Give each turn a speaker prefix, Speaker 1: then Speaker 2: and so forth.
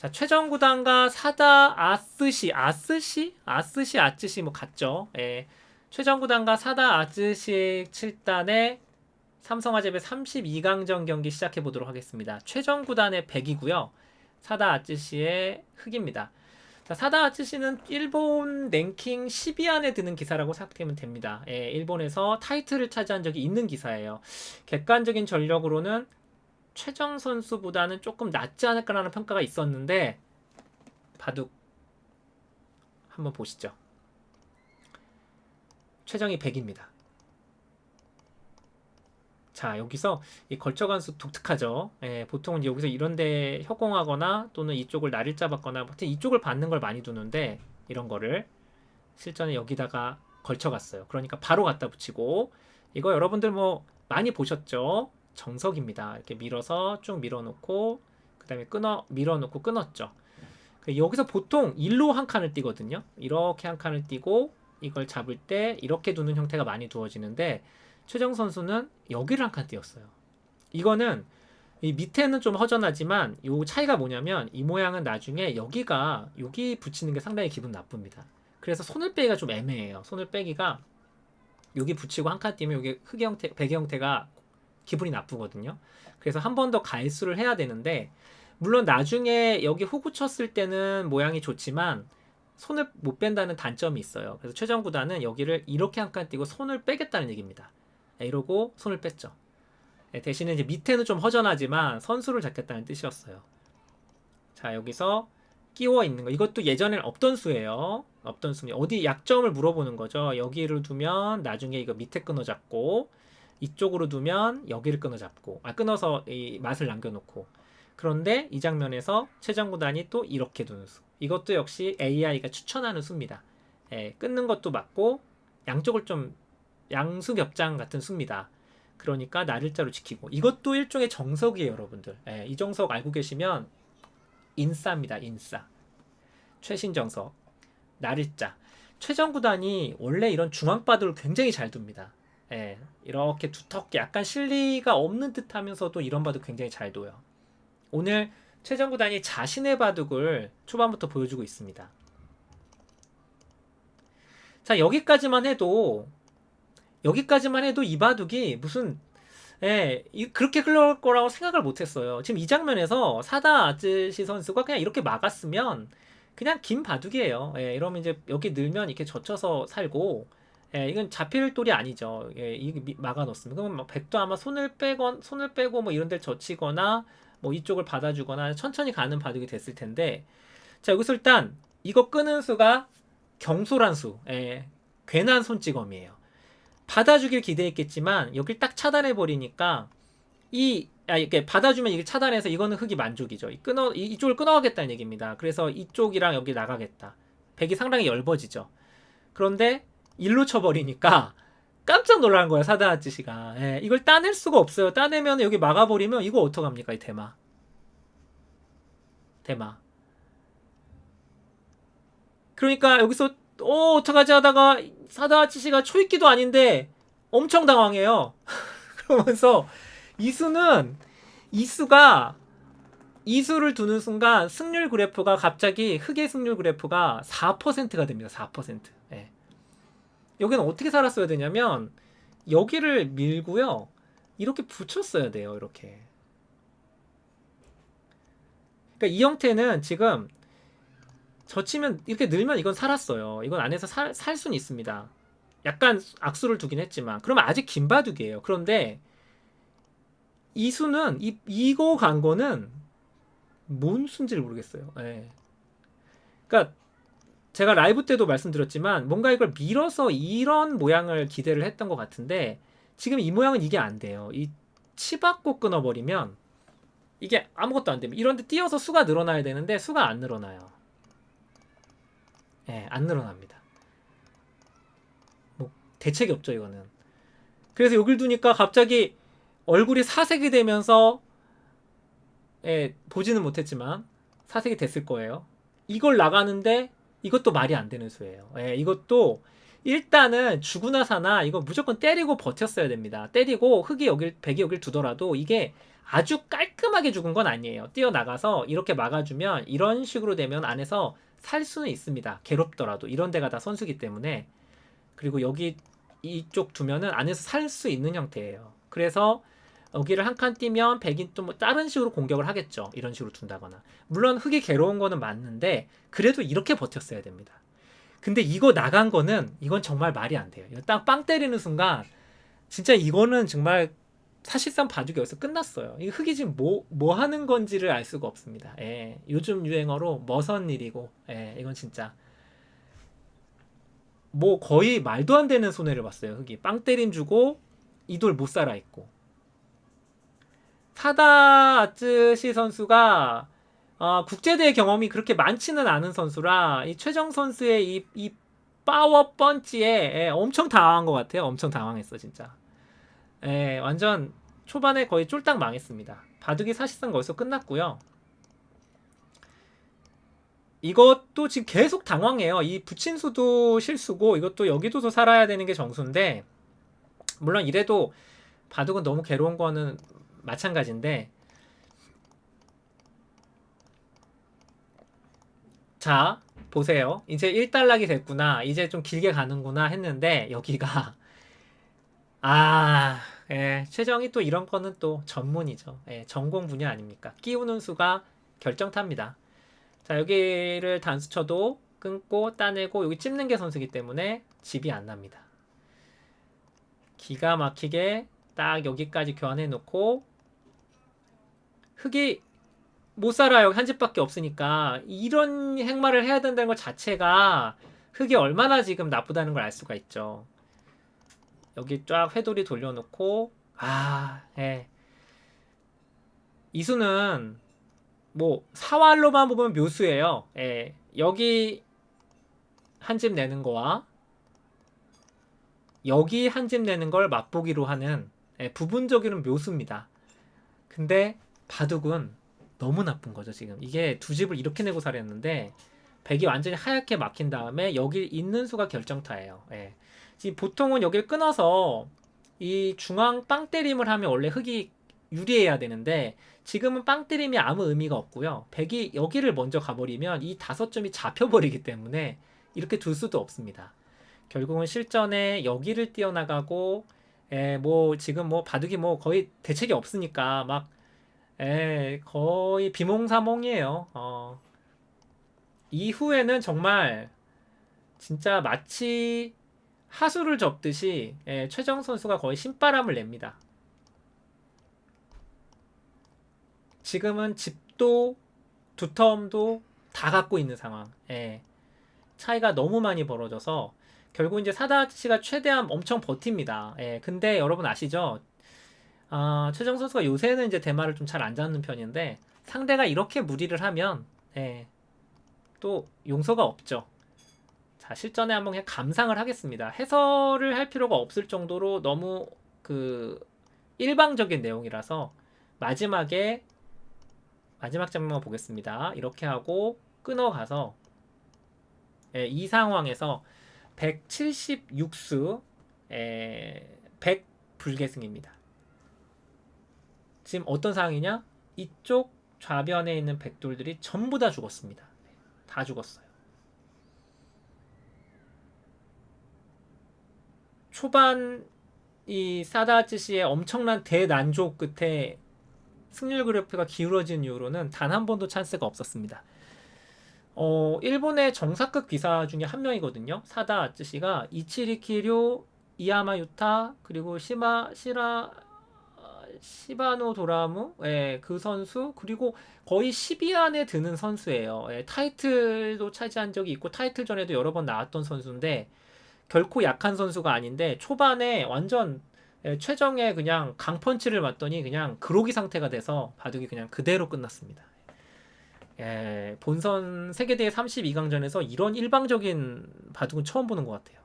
Speaker 1: 자, 최정 구단과 사다 아스시, 아스시, 아스시, 아츠시 뭐 같죠. 예. 최정 구단과 사다 아츠시 7단의 삼성화재배 32강전 경기 시작해 보도록 하겠습니다. 최정 구단의 100이고요. 사다 아츠시의 흑입니다. 자, 사다 아츠시는 일본 랭킹 10위 안에 드는 기사라고 생각하면 됩니다. 예, 일본에서 타이틀을 차지한 적이 있는 기사예요. 객관적인 전력으로는 최정 선수보다는 조금 낫지 않을까라는 평가가 있었는데 바둑 한번 보시죠. 최정이 100입니다. 자 여기서 이 걸쳐간 수 독특하죠. 예, 보통은 여기서 이런데 협공하거나 또는 이쪽을 나를 잡았거나 하여튼 이쪽을 받는 걸 많이 두는데 이런 거를 실전에 여기다가 걸쳐갔어요. 그러니까 바로 갖다 붙이고 이거 여러분들 뭐 많이 보셨죠? 정석입니다. 이렇게 밀어서 쭉 밀어놓고 그 다음에 끊어 밀어놓고 끊었죠. 그 여기서 보통 일로 한 칸을 띄거든요. 이렇게 한 칸을 띄고 이걸 잡을 때 이렇게 두는 형태가 많이 두어지는데 최정 선수는 여기를 한 칸 띄었어요. 이거는 이 밑에는 좀 허전하지만 요 차이가 뭐냐면 이 모양은 나중에 여기가 여기 붙이는 게 상당히 기분 나쁩니다. 그래서 손을 빼기가 좀 애매해요. 손을 빼기가 여기 붙이고 한 칸 띄면 여기 흑의 형태, 백의 형태가 기분이 나쁘거든요. 그래서 한 번 더 갈수를 해야 되는데 물론 나중에 여기 후구 쳤을 때는 모양이 좋지만 손을 못 뺀다는 단점이 있어요. 그래서 최정 구단은 여기를 이렇게 한 칸 띄고 손을 빼겠다는 얘기입니다. 네, 이러고 손을 뺐죠. 네, 대신에 이제 밑에는 좀 허전하지만 선수를 잡겠다는 뜻이었어요. 자 여기서 끼워 있는 거 이것도 예전에는 없던 수예요. 없던 수입니다. 어디 약점을 물어보는 거죠. 여기를 두면 나중에 이거 밑에 끊어 잡고 이쪽으로 두면 여기를 끊어 잡고 아 끊어서 이 맛을 남겨놓고 그런데 이 장면에서 최정 구단이 또 이렇게 두는 수. 이것도 역시 AI가 추천하는 수입니다. 예, 끊는 것도 맞고 양쪽을 좀 양수겹장 같은 수입니다. 그러니까 나를자로 지키고 이것도 일종의 정석이에요, 여러분들. 예, 이 정석 알고 계시면 인싸입니다, 인싸. 최신 정석, 나를자. 최정 구단이 원래 이런 중앙바둑을 굉장히 잘 둡니다. 예, 이렇게 두텁게 약간 실리가 없는 듯하면서도 이런 바둑 굉장히 잘 둬요. 오늘 최정 구단이 자신의 바둑을 초반부터 보여주고 있습니다. 자 여기까지만 해도 여기까지만 해도 이 바둑이 무슨 예, 이, 그렇게 흘러갈 거라고 생각을 못했어요. 지금 이 장면에서 사다 아즈시 선수가 그냥 이렇게 막았으면 그냥 긴 바둑이에요. 예, 이러면 이제 여기 늘면 이렇게 젖혀서 살고 예, 이건 잡힐 돌이 아니죠. 예, 이게 막아놓습니다. 그러면 뭐 백도 아마 손을 빼건 손을 빼고 뭐 이런 데 젖히거나 뭐 이쪽을 받아주거나 천천히 가는 바둑이 됐을 텐데 자 여기서 일단 이거 끄는 수가 경솔한 수, 예, 괜한 손찌검이에요. 받아주길 기대했겠지만 여길 딱 차단해 버리니까 이 아, 이렇게 받아주면 이게 차단해서 이거는 흑이 만족이죠. 이 끊어 이, 이쪽을 끊어가겠다는 얘기입니다. 그래서 이쪽이랑 여기 나가겠다. 백이 상당히 얇아지죠. 그런데 일로 쳐버리니까 깜짝 놀란 거야 사다 아저씨가. 예, 이걸 따낼 수가 없어요. 따내면 여기 막아버리면 이거 어떡합니까 이 대마. 대마. 그러니까 여기서 어 어떡하지 하다가 사다 아저씨가 초입기도 아닌데 엄청 당황해요. 그러면서 이수는 이수가 이수를 두는 순간 승률 그래프가 갑자기 흑의 승률 그래프가 4%가 됩니다. 4%. 예. 여기는 어떻게 살았어야 되냐면 여기를 밀고요. 이렇게 붙였어야 돼요. 이렇게. 그러니까 이 형태는 지금 젖히면 이렇게 늘면 이건 살았어요. 이건 안에서 살, 살 수는 있습니다. 약간 악수를 두긴 했지만 그러면 아직 긴 바둑이에요. 그런데 이 수는 이 이거 간 거는 뭔 수인지를 모르겠어요. 예. 그러니까 제가 라이브 때도 말씀드렸지만 뭔가 이걸 밀어서 이런 모양을 기대를 했던 것 같은데 지금 이 모양은 이게 안 돼요. 이 치받고 끊어버리면 이게 아무것도 안 됩니다. 이런데 띄어서 수가 늘어나야 되는데 수가 안 늘어나요. 예, 안 늘어납니다. 뭐 대책이 없죠 이거는. 그래서 여길 두니까 갑자기 얼굴이 사색이 되면서 예, 보지는 못했지만 사색이 됐을 거예요. 이걸 나가는데 이것도 말이 안 되는 수예요. 예, 이것도 일단은 죽으나 사나 이거 무조건 때리고 버텼어야 됩니다. 때리고 흙이 여길 백이 여길 두더라도 이게 아주 깔끔하게 죽은 건 아니에요. 뛰어나가서 이렇게 막아주면 이런 식으로 되면 안에서 살 수는 있습니다. 괴롭더라도 이런 데가 다 선수기 때문에 그리고 여기 이쪽 두면은 안에서 살 수 있는 형태예요. 그래서 여기를 한 칸 뛰면 백인 또 뭐 다른 식으로 공격을 하겠죠. 이런 식으로 둔다거나. 물론 흙이 괴로운 거는 맞는데 그래도 이렇게 버텼어야 됩니다. 근데 이거 나간 거는 이건 정말 말이 안 돼요. 딱 빵 때리는 순간 진짜 이거는 정말 사실상 바둑이 여기서 끝났어요. 이 흙이 지금 뭐, 뭐 하는 건지를 알 수가 없습니다. 예, 요즘 유행어로 머선 일이고, 예, 이건 진짜. 뭐 거의 말도 안 되는 손해를 봤어요. 흙이. 빵 때림 주고, 이 돌 못 살아 있고. 사다 아츠시 선수가 어, 국제대회 경험이 그렇게 많지는 않은 선수라 이 최정 선수의 이, 이 파워 펀치에 예, 엄청 당황한 것 같아요. 엄청 당황했어 진짜. 예, 완전 초반에 거의 쫄딱 망했습니다. 바둑이 사실상 거기서 끝났고요. 이것도 지금 계속 당황해요. 이 부친수도 실수고 이것도 여기도서 살아야 되는 게 정수인데 물론 이래도 바둑은 너무 괴로운 거는 마찬가지인데 자 보세요. 이제 1단락이 됐구나. 이제 좀 길게 가는구나 했는데 여기가 아, 예, 최정이 또 이런 거는 또 전문이죠. 예, 전공 분야 아닙니까? 끼우는 수가 결정탑니다. 자, 여기를 단수 쳐도 끊고 따내고 여기 찝는 게 선수기 때문에 집이 안 납니다. 기가 막히게 딱 여기까지 교환해 놓고 흙이 못 살아요. 한 집밖에 없으니까 이런 행마를 해야 된다는 것 자체가 흙이 얼마나 지금 나쁘다는 걸 알 수가 있죠. 여기 쫙 회돌이 돌려놓고 아, 예. 이수는 뭐 사활로만 보면 묘수예요. 예. 여기 한 집 내는 거와 여기 한 집 내는 걸 맛보기로 하는 예, 부분적으로는 묘수입니다. 근데 바둑은 너무 나쁜 거죠 지금 이게 두 집을 이렇게 내고 살았는데 백이 완전히 하얗게 막힌 다음에 여기 있는 수가 결정타예요. 예. 지금 보통은 여기를 끊어서 이 중앙 빵 때림을 하면 원래 흙이 유리해야 되는데 지금은 빵 때림이 아무 의미가 없고요. 백이 여기를 먼저 가버리면 이 다섯 점이 잡혀버리기 때문에 이렇게 둘 수도 없습니다. 결국은 실전에 여기를 뛰어나가고 에, 뭐 지금 뭐 바둑이 뭐 거의 대책이 없으니까 막 에, 거의 비몽사몽이에요. 어. 이후에는 정말 진짜 마치 하수를 접듯이 예, 최정 선수가 거의 신바람을 냅니다. 지금은 집도 두텀도 다 갖고 있는 상황. 예. 차이가 너무 많이 벌어져서 결국 이제 사다 씨가 최대한 엄청 버팁니다. 예. 근데 여러분 아시죠? 아, 최정 선수가 요새는 이제 대마를 좀 잘 안 잡는 편인데 상대가 이렇게 무리를 하면 예. 또 용서가 없죠. 자, 실전에 한번 그냥 감상을 하겠습니다. 해설을 할 필요가 없을 정도로 너무 그 일방적인 내용이라서 마지막에 마지막 장면만 보겠습니다. 이렇게 하고 끊어가서 예, 이 상황에서 176수 예, 100 불계승입니다. 지금 어떤 상황이냐? 이쪽 좌변에 있는 백돌들이 전부 다 죽었습니다. 다 죽었어요. 초반 이 사다아츠시의 엄청난 대난조 끝에 승률 그래프가 기울어진 이후로는 단 한 번도 찬스가 없었습니다. 어, 일본의 정사급 기사 중에 한 명이거든요. 사다 아츠시가 이치리키료, 이야마 유타 그리고 시마 시라 시바노 도라무 예, 그 선수 그리고 거의 10위 안에 드는 선수예요. 예, 타이틀도 차지한 적이 있고 타이틀 전에도 여러 번 나왔던 선수인데 결코 약한 선수가 아닌데 초반에 완전 예, 최정의 그냥 강펀치를 맞더니 그냥 그로기 상태가 돼서 바둑이 그냥 그대로 끝났습니다. 예, 본선 세계대회 32강전에서 이런 일방적인 바둑은 처음 보는 것 같아요.